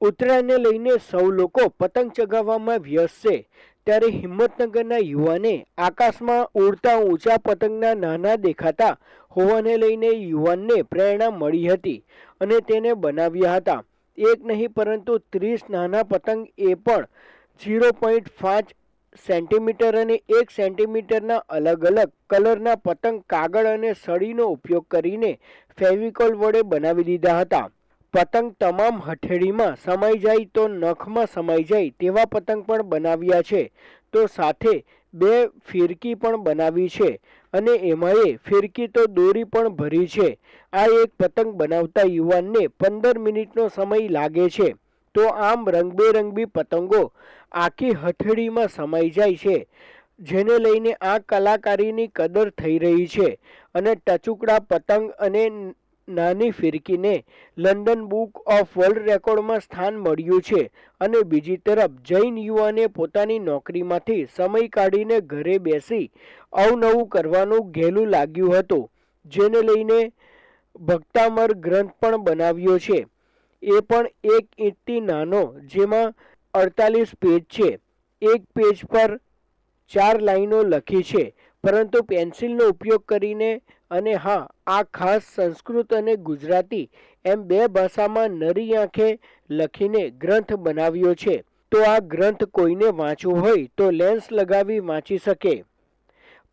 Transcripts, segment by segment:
ઉત્તરાયણને લઈને સૌ લોકો પતંગ ચગાવવામાં વ્યસ્ત છે. ત્યારે હિંમતનગરના યુવાને આકાશમાં ઉડતા ઊંચા પતંગના નાના દેખાતા હોવાને લઈને યુવાનને પ્રેરણા મળી હતી અને તેને બનાવ્યા હતા. એક નહીં, પરંતુ ત્રીસ નાના પતંગ એ પણ ઝીરો પોઈન્ટ પાંચ સેન્ટીમીટર અને એક સેન્ટીમીટરના અલગ અલગ કલરના પતંગ કાગળ અને સળીનો ઉપયોગ કરીને ફેવિકોલ વડે બનાવી દીધા હતા. પતંગ તમામ હથેળીમાં સમાઈ જાય તો નખમાં સમાઈ જાય તેવા પતંગ પણ બનાવ્યા છે. તો સાથે બે ફિરકી પણ બનાવી છે અને એમાંય ફિરકી તો દોરી પણ ભરી છે. આ એક પતંગ બનાવતા યુવાનને પંદર મિનિટનો સમય લાગે છે. તો આમ રંગબેરંગી પતંગો આખી હથેળીમાં સમાઈ જાય છે, જેને લઈને આ કલાકારીની કદર થઈ રહી છે અને ટચુકડા પતંગ અને નાની ફિરકીને લંડન બુક ઓફ વર્લ્ડ રેકોર્ડમાં સ્થાન મળ્યું છે અને બીજી તરફ જૈન યુવાને પોતાની નોકરીમાંથી સમય કાઢીને ઘરે બેસી અવનવું કરવાનું ઘેલું લાગ્યું હતું, જેને લઈને ભક્તામર ગ્રંથ પણ બનાવ્યો છે. એ પણ એક ઇંટથી નાનો, જેમાં અડતાલીસ પેજ છે. એક પેજ પર ચાર લાઈનો લખી છે. પરંતુ પેન્સિલનો ઉપયોગ કરીને અને હા, આ ખાસ સંસ્કૃત અને ગુજરાતી એમ બે ભાષામાં નરી આંખે લખીને ગ્રંથ બનાવ્યો છે. તો આ ગ્રંથ કોઈને વાંચવું હોય તો લેન્સ લગાવી વાંચી શકે.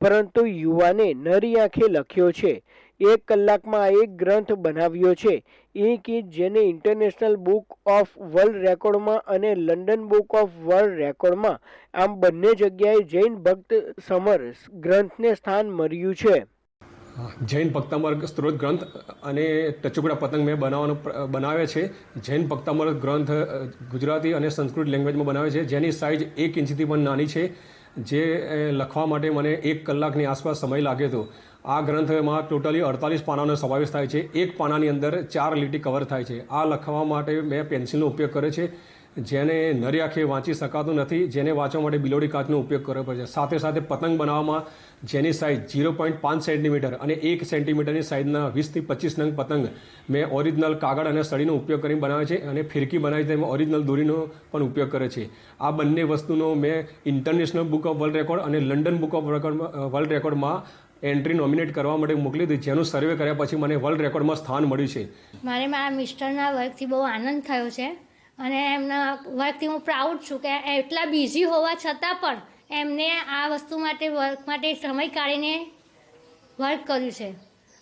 પરંતુ યુવાને નરી આંખે લખ્યો છે. એક કલાકમાં એક ગ્રંથ બનાવ્યો છે. એ કે જેને ઇન્ટરનેશનલ બુક ઓફ વર્લ્ડ રેકોર્ડમાં અને લંડન બુક ઓફ વર્લ્ડ રેકોર્ડમાં આમ બંને જગ્યાએ જૈન ભક્ત સમર ગ્રંથને સ્થાન મળ્યું છે. જૈન ભક્તામર સ્ત્રોત ગ્રંથ અને ટચુકડા પતંગ મેં બનાવવાનો બનાવે છે. જૈન ભક્તામર ગ્રંથ ગુજરાતી અને સંસ્કૃત લેંગ્વેજમાં બનાવે છે. જેની સાઇઝ એક ઇંચથી પણ નાની છે. જે લખવા માટે મને એક કલાકની આસપાસ સમય લાગ્યો હતો. આ ગ્રંથમાં ટોટલી અડતાલીસ પાનાનો સમાવેશ થાય છે. એક પાનાની અંદર ચાર લીટી કવર થાય છે. આ લખવા માટે મેં પેન્સિલનો ઉપયોગ કર્યો છે. જેને નરી આંખે વાંચી શકાતું નથી, જેને વાંચવા માટે બિલોડી કાચનો ઉપયોગ કરવો પડે છે. સાથે સાથે પતંગ બનાવવામાં જેની સાઇઝ ઝીરો પોઈન્ટ પાંચ સેન્ટીમીટર અને એક સેન્ટીમીટરની સાઇઝના વીસથી પચીસ નંગ પતંગ મેં ઓરિજિનલ કાગળ અને સળીનો ઉપયોગ કરીને બનાવે છે અને ફિરકી બનાવી તેમાં ઓરિજિનલ દોરીનો પણ ઉપયોગ કરે છે. આ બંને વસ્તુનો મેં international book of world record અને લંડન બુક ઓફ વર્લ્ડ રેકોર્ડમાં એન્ટ્રી નોમિનેટ કરવા માટે મોકલી હતી જેનું સર્વે કર્યા પછી મને વર્લ્ડ રેકોર્ડમાં સ્થાન મળ્યું છે. મારે મારા મિસ્ટરના વર્કથી બહુ આનંદ થયો છે. અને એમના વર્કથી હું પ્રાઉડ છું કે એટલા બિઝી હોવા છતાં પણ એમને આ વસ્તુ માટે વર્ક માટે સમય કાઢીને વર્ક કર્યું છે.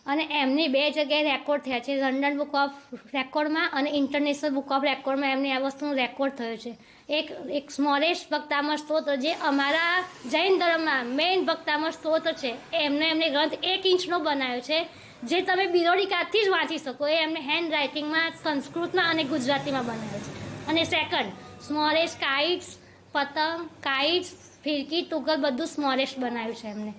અને એમની બે જગ્યાએ રેકોર્ડ થયા છે. લંડન બુક ઓફ રેકોર્ડમાં અને ઇન્ટરનેશનલ બુક ઓફ રેકોર્ડમાં એમને આ વસ્તુનો રેકોર્ડ થયો છે. એક એક સ્મોલેસ્ટ ભક્તામાં સ્ત્રોત જે અમારા જૈન ધર્મમાં મેઇન ભક્તામાં સ્તોત્ર છે, એમને એમને ગ્રંથ એક ઇંચનો બનાવ્યો છે, જે તમે બિરોડી કાથી જ વાંચી શકો? એ એમને હેન્ડ રાઇટિંગમાં સંસ્કૃતમાં અને ગુજરાતીમાં બનાવ્યો છે. અને સેકન્ડ સ્મોલેસ્ટ કાઇટ્સ પતંગ કાઇટ્સ ફિરકી તુગલ બધું સ્મોલેસ્ટ બનાવ્યું છે એમને.